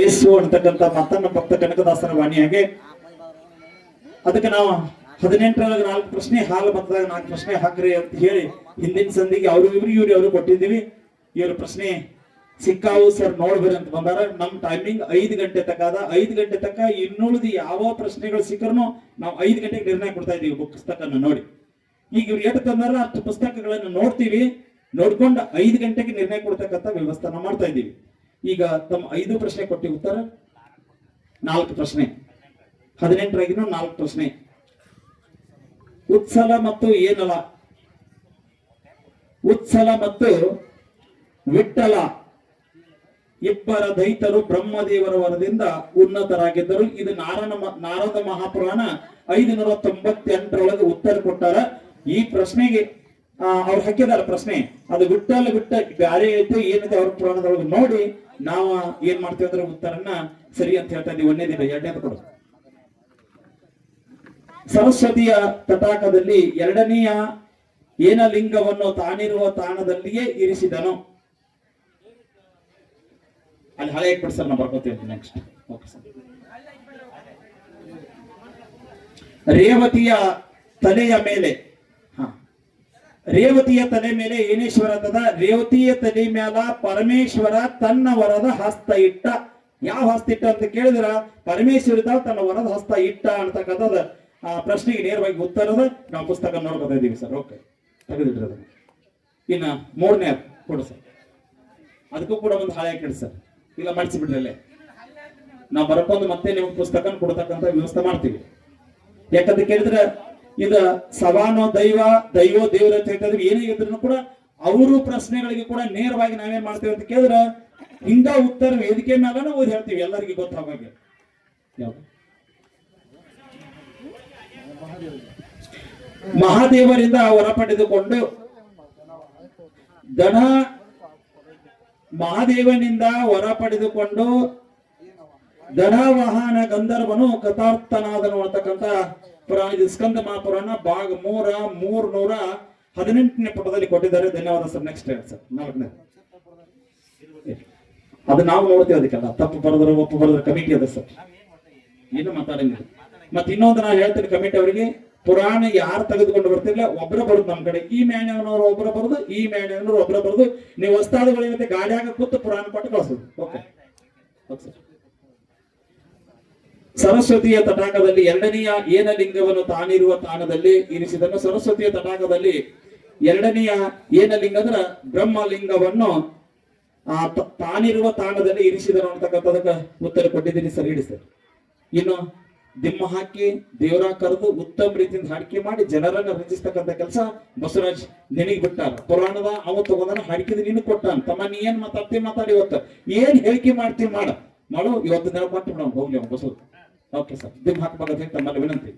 ಯೇಸು ಅಂತಕ್ಕಂಥ ಮತ್ತನ್ನ ಭಕ್ತ ಕನಕದಾಸರ ವಾಣಿಯಾಗೆ ಅದಕ್ಕೆ ನಾವು ಹದಿನೆಂಟರೊಳಗೆ ನಾಲ್ಕು ಪ್ರಶ್ನೆ, ಹಾಲು ಬಂದಾಗ ನಾಲ್ಕು ಪ್ರಶ್ನೆ ಹಾಕ್ರಿ ಅಂತ ಹೇಳಿ ಹಿಂದಿನ ಸಂದಿಗೆ ಅವರು ಇವ್ರು ಇವ್ರಿ ಅವರು ಕೊಟ್ಟಿದ್ದೀವಿ. ಇವ್ರ ಪ್ರಶ್ನೆ, ಸಿಕ್ಕಾವು ಸರ್ ನೋಡ್ಬೇರಿ ಅಂತ ಬಂದಾರ. ನಮ್ ಟೈಮಿಂಗ್ ಐದು ಗಂಟೆ ತಕ ಅದ. ಐದು ಗಂಟೆ ತಕ ಇನ್ನುಳಿದ ಯಾವ ಪ್ರಶ್ನೆಗಳು ಸಿಕ್ಕರೂ ನಾವು ಐದು ಗಂಟೆಗೆ ನಿರ್ಣಯ ಕೊಡ್ತಾ ಇದೀವಿ ಪುಸ್ತಕನ ನೋಡಿ. ಈಗ ಇವ್ರು ಎಷ್ಟು ತಂದಾರ ಅಷ್ಟು ಪುಸ್ತಕಗಳನ್ನು ನೋಡ್ತೀವಿ. ನೋಡ್ಕೊಂಡು ಐದು ಗಂಟೆಗೆ ನಿರ್ಣಯ ಕೊಡ್ತಕ್ಕಂಥ ವ್ಯವಸ್ಥಾನ ಮಾಡ್ತಾ ಇದ್ದೀವಿ ಈಗ ತಮ್ಮ ಐದು ಪ್ರಶ್ನೆ ಕೊಟ್ಟಿ ಉತ್ತರ? ನಾಲ್ಕು ಪ್ರಶ್ನೆ. ಹದಿನೆಂಟರಾಗಿನೂ ನಾಲ್ಕು ಪ್ರಶ್ನೆ. ಉತ್ಸಲ ಮತ್ತು ಏನಲ? ಉತ್ಸಲ ಮತ್ತು ವಿಠಲ ಇಬ್ಬರ ದೈತರು ಬ್ರಹ್ಮದೇವರ ವರದಿಂದ ಉನ್ನತರಾಗಿದ್ದರು. ಇದು ನಾರನ ನಾರದ ಮಹಾಪುರಾಣ ಐದು ನೂರ ತೊಂಬತ್ತೆಂಟರೊಳಗೆ ಉತ್ತರ ಕೊಟ್ಟಾರ. ಈ ಪ್ರಶ್ನೆಗೆ ಅವ್ರು ಹಾಕಿದಾರ ಪ್ರಶ್ನೆ. ಅದು ವಿಠಲ ಬಿಟ್ಟ ಬ್ಯಾರೆ ಐತೆ ಏನಿದೆ ಅವ್ರ ಪುರಾಣದೊಳಗೆ ನೋಡಿ ನಾವು ಏನ್ ಮಾಡ್ತೀವಿ ಅಂದ್ರೆ ಉತ್ತರನ್ನ ಸರಿ ಅಂತ ಹೇಳ್ತಾ ಇದೀವಿ ದಿನ, ಎರಡನೇ ಕೊಡು ಸರಸ್ವತಿಯ ತಟಾಕದಲ್ಲಿ ಎರಡನೆಯ ಏನ ಲಿಂಗವನ್ನು ತಾನಿರುವ ತಾಣದಲ್ಲಿಯೇ ಇರಿಸಿದನು. ಅಲ್ಲಿ ಹಳೆ ಇಟ್ಬಿಡಿ ಸರ್, ನಾ ಬರ್ಕೋತೀವಿ ನೆಕ್ಸ್ಟ್ ರೇವತಿಯ ತಲೆಯ ಮೇಲೆ ರೇವತಿಯ ತಲೆ ಮೇಲೆ ಏನೇಶ್ವರ ಅಂತದ? ರೇವತಿಯ ತಲೆ ಮ್ಯಾಲ ಪರಮೇಶ್ವರ ತನ್ನ ವರದ ಹಸ್ತ ಇಟ್ಟ. ಯಾವ ಹಸ್ತ ಇಟ್ಟ ಅಂತ ಕೇಳಿದ್ರ? ಪರಮೇಶ್ವರ ತನ್ನ ವರದ ಹಸ್ತ ಇಟ್ಟ ಅಂತಕ್ಕಂಥದ್ದು. ಆ ಪ್ರಶ್ನೆಗೆ ನೇರವಾಗಿ ಉತ್ತರದ ನಾವು ಪುಸ್ತಕ ನೋಡ್ಕೊತಾ ಇದ್ದೀವಿ ಸರ್. ಓಕೆ. ತೆಗೆದಿಟ್ರಿ ಅದನ್ನ ಇನ್ನ ಮೂರನೇ ಕೊಡು ಸರ್. ಅದಕ್ಕೂ ಕೂಡ ಒಂದು ಹಾಳೆ ಹಾಕಿಡಿ ಸರ್. ಇಲ್ಲ, ಮಾಡಿಸಿಬಿಡ್ರಿ ಅಲ್ಲೇ. ನಾವು ಬರ್ಕೊಂಡು ಮತ್ತೆ ನಿಮ್ಗೆ ಪುಸ್ತಕ ಕೊಡ್ತಕ್ಕಂಥ ವ್ಯವಸ್ಥೆ ಮಾಡ್ತೀವಿ. ಯಾಕಂತ ಕೇಳಿದ್ರೆ ಇದ ಸವಾನೋ ದೈವ, ದೈವೋ ದೇವ್ರ ಅಂತ ಹೇಳ್ತಿದ್ರೆ ಏನೇ ಇದ್ರು ಕೂಡ ಅವರು ಪ್ರಶ್ನೆಗಳಿಗೆ ಕೂಡ ನೇರವಾಗಿ ನಾವೇನ್ ಮಾಡ್ತೇವೆ ಅಂತ ಕೇಳಿದ್ರ ಹಿಂಗ ಉತ್ತರ ವೇದಿಕೆ ಮೇಲೆ ಓದಿ ಹೇಳ್ತೀವಿ ಎಲ್ಲರಿಗೂ ಗೊತ್ತಾಗ ಮಹಾದೇವರಿಂದ ವರ ಪಡೆದುಕೊಂಡು ದನ ಮಹಾದೇವನಿಂದ ವರ ಪಡೆದುಕೊಂಡು ಧನವಾಹನ ಗಂಧರ್ವನು ಕಥಾರ್ಥನಾದನು ಅಂತಕ್ಕಂಥ ಪುರಾಣ ಇದು ಸ್ಕಂದ ಮಹಾಪುರಾಣ ಭಾಗ ಮೂರ ಮೂರ್ ನೂರ ಹದಿನೆಂಟನೇ ಪುಟದಲ್ಲಿ ಕೊಟ್ಟಿದ್ದಾರೆ. ಧನ್ಯವಾದ ಸರ್. ನೆಕ್ಸ್ಟ್ ಹೇಳಿ ಸರ್. ನಾಲ್ಕನೇ. ಅದು ನಾವು ನೋಡ್ತೀವಿ ಅದಕ್ಕೆಲ್ಲ. ತಪ್ಪು ಬರೆದ್ರೆ, ಒಪ್ಪು ಬರೆದ್ರೆ, ಕಮಿಟಿ ಅದ ಸರ್. ಏನು ಮಾತಾಡಂಗಿಲ್ಲ. ಮತ್ತೆ ಇನ್ನೊಂದು ನಾನು ಹೇಳ್ತೀನಿ ಕಮಿಟಿ ಅವರಿಗೆ, ಪುರಾಣ ಯಾರು ತೆಗೆದುಕೊಂಡು ಬರ್ತಿರ್ಲಿಲ್ಲ ಒಬ್ಬರ ಬರುದು ನಮ್ಮ ಕಡೆ. ಈ ಮ್ಯಾಣ್ಯವ್ನವ್ರು ಒಬ್ಬರ ಬರುದು, ಈ ಮ್ಯಾಣ್ಯವ್ನವ್ರು ಒಬ್ಬರ ಬರುದು. ನೀವು ಹೊಸ್ತಾದಗಳಿಂದ ಗಾಡಿಯಾಗ ಕೂತು ಪುರಾಣ ಕೊಟ್ಟು ಕಳಿಸೋದು. ಓಕೆ ಓಕೆ ಸರ್ ಸರಸ್ವತಿಯ ತಟಾಕದಲ್ಲಿ ಎರಡನೆಯ ಏನಲಿಂಗವನ್ನು ತಾನಿರುವ ತಾಣದಲ್ಲಿ ಇರಿಸಿದನು. ಸರಸ್ವತಿಯ ತಟಾಕದಲ್ಲಿ ಎರಡನೆಯ ಏನಲಿಂಗ ಅಂದ್ರ ಬ್ರಹ್ಮಲಿಂಗವನ್ನು, ಆ ತಾನಿರುವ ತಾಣದಲ್ಲಿ ಇರಿಸಿದನು ಅಂತಕ್ಕಂಥದಕ್ಕೆ ಉತ್ತರ ಕೊಟ್ಟಿದ್ದೀನಿ. ಸರ್, ಇಡಿ ಸರ್. ಇನ್ನು ದಿಮ್ಮ ಹಾಕಿ, ದೇವರ ಕರೆದು ಉತ್ತಮ ರೀತಿಯಿಂದ ಹಾಡಿಕೆ ಮಾಡಿ ಜನರನ್ನ ರಂಜಿಸ್ತಕ್ಕಂಥ ಕೆಲಸ ಬಸವರಾಜ್ ನಿನಗ್ ಬಿಟ್ಟಾರ ಪುರಾಣದ ಅವ ತಗೊಂಡನ ಹಾಡಿಕೆ ನೀನು ಕೊಟ್ಟಾನ. ತಮ್ಮ ನೀ ಏನ್ ಮಾತಾಡ್ತಿ ಮಾತಾಡಿ ಇವತ್ತು? ಏನ್ ಹೇಳಿಕೆ ಮಾಡ್ತಿ ಮಾಡ. ಮಾಡು, ಇವತ್ತು ನೆನಪು ಮಾಡ್ತೀವಿ ಬಿಡೋಣ ಹೋಗ್ಲಿ ಬಸವ ಓಕೆ ಸರ್ ದಿಮ್ ಹಾಕ್ಬೇಕಂತ ಹೇಳಿ ತಮ್ಮಲ್ಲಿ ವಿನಂತಿ